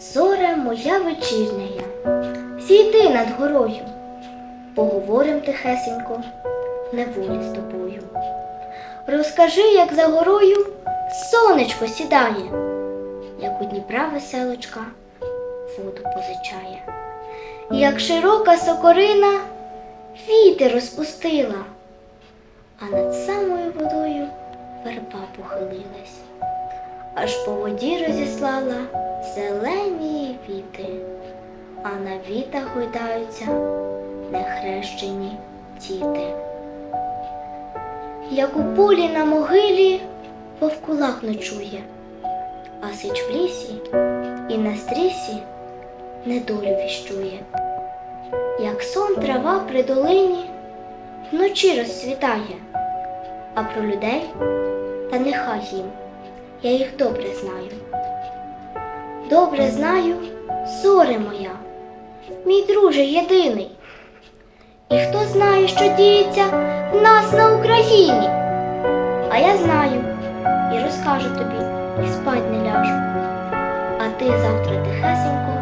Зоре моя вечірня, сійди над горою, поговорим тихесенько в неволі з тобою. Розкажи, як за горою сонечко сідає, як у Дніпра веселочка воду позичає, як широка сокорина вітер розпустила, а над самою водою верба похилилась, аж по воді розіслала зелені віти, а на вітах гойдаються нехрещені діти. Як у полі на могилі вовкулак ночує, а сич в лісі і на стрісі недолю віщує. Як сон трава при долині вночі розцвітає, а про людей та нехай їм, я їх добре знаю. Добре знаю, соре моя, мій друже єдиний. І хто знає, що діється в нас на Україні? А я знаю і розкажу тобі, і спать не ляжу. А ти завтра тихесенько.